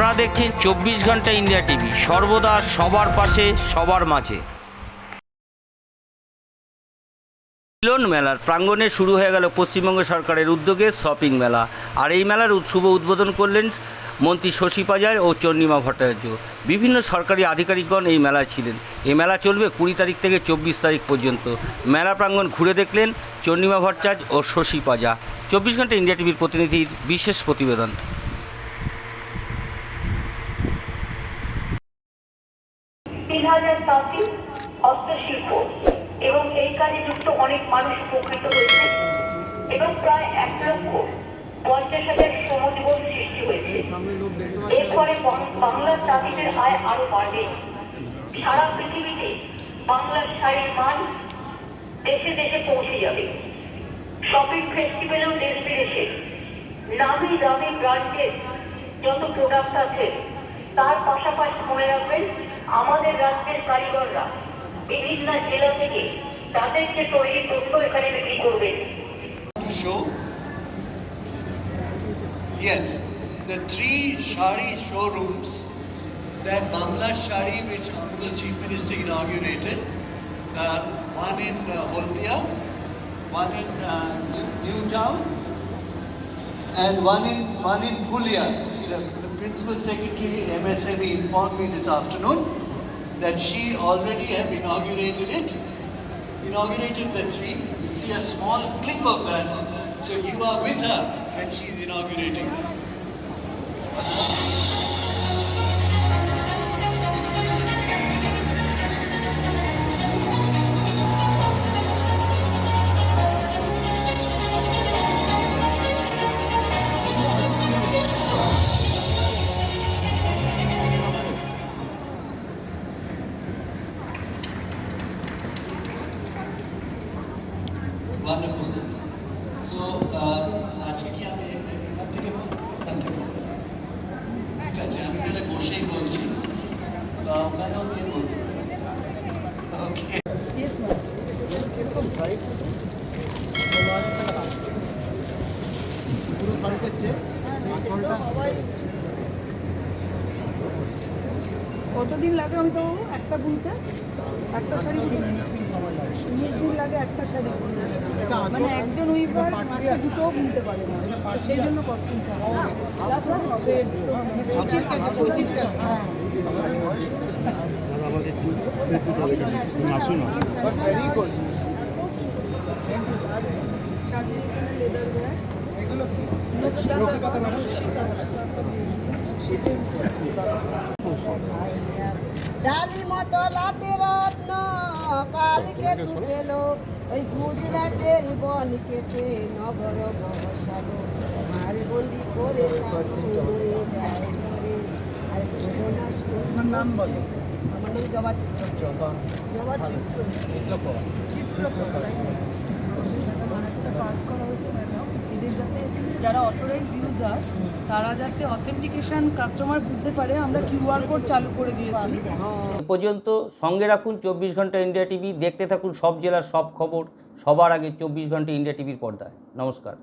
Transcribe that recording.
আপনারা দেখছেন চব্বিশ ঘণ্টা ইন্ডিয়া টিভি। সর্বদা সবার পাশে, সবার মাঝে। মিলন মেলার প্রাঙ্গণে শুরু হয়ে গেল পশ্চিমবঙ্গ সরকারের উদ্যোগে শপিং মেলা। আর এই মেলার শুভ উদ্বোধন করলেন মন্ত্রী শশী পাজার ও চন্ডিমা ভট্টাচার্য। বিভিন্ন সরকারি আধিকারিকগণ এই মেলায় ছিলেন। এই মেলা চলবে কুড়ি তারিখ থেকে চব্বিশ তারিখ পর্যন্ত। মেলা প্রাঙ্গণ ঘুরে দেখলেন চন্ডিমা ভট্টাচার্য ও শশী পাজা। চব্বিশ ঘণ্টা ইন্ডিয়া টিভির প্রতিনিধির বিশেষ প্রতিবেদন। হস্তশিল্প এবং এই কাজে যুক্ত অনেক মানুষ উপকৃত হয়েছে। এবং প্রায় এক লক্ষ পঞ্চাশ হাজার শ্রমজীবন সৃষ্টি হয়েছে। এর বাংলার তাঁতিদের আয় আরও বাড়বে। সারা পৃথিবীতে বাংলার শাড়ির মান দেশে দেশে পৌঁছে যাবে। শপিং ফেস্টিভ্যালেও দেশ বিদেশে নামি দামি ব্র্যান্ডের যত প্রোডাক্ট আছে, তার পাশাপাশি মনে রাখবেন আমাদের রাজ্যের কারিগররা বিভিন্ন জেলা থেকে তাদের যে তৈরি পণ্য এখানে বিক্রি করবেন show? Yes, the three Shari showrooms that Bangla Shari, which Honorable Chief Minister inaugurated, uh, one in uh, Holdia, one in uh, New- Newtown, and one in one in Pulia. The, the Principal Secretary MSME informed me this afternoon that she already have inaugurated it inaugurated the three. You see a small clip of that. So you are with her when she's inaugurating them. Wonderful. So, uh, আজকে কি আমি এখান থেকে বলব? এখান থেকে ঠিক আছে আমি তাহলে বসেই বলছি। ওখানেও গিয়ে বলতে ওকে কতদিন লাগে আমি তো একটা বুনতে? একটা শাড়ি উনিশ দিন লাগে একটা শাড়ি মানে একজন উইভার মাসে দুটো বুনতে পারে না। সেই জন্য কস্টিংটা হবে হ্যাঁ। ডালি মতো লাতে রত্ন কালকে তু পেল ওই গুজরাটের বন কেটে নগর বসালো। আর বন্দি করে হয়ে যায় ঘরে। আর করোনা আমার নাম বলো। আমার নাম জবা চিত্র। জবা। চিত্র। চিত্র একটা কাজ করা হয়েছে ম্যাডাম। এদের যাতে যারা অথরাইজড ইউজার তারা যাতে অথেন্টিকেশন কাস্টমার বুঝতে পারে আমরা কিউআর কোড চালু করে দিয়েছি। পর্যন্ত সঙ্গে রাখুন চব্বিশ ঘণ্টা ইন্ডিয়া টিভি, দেখতে থাকুন সব জেলার সব খবর, সবার আগে চব্বিশ ঘণ্টা ইন্ডিয়া টিভির পর্দায়। নমস্কার।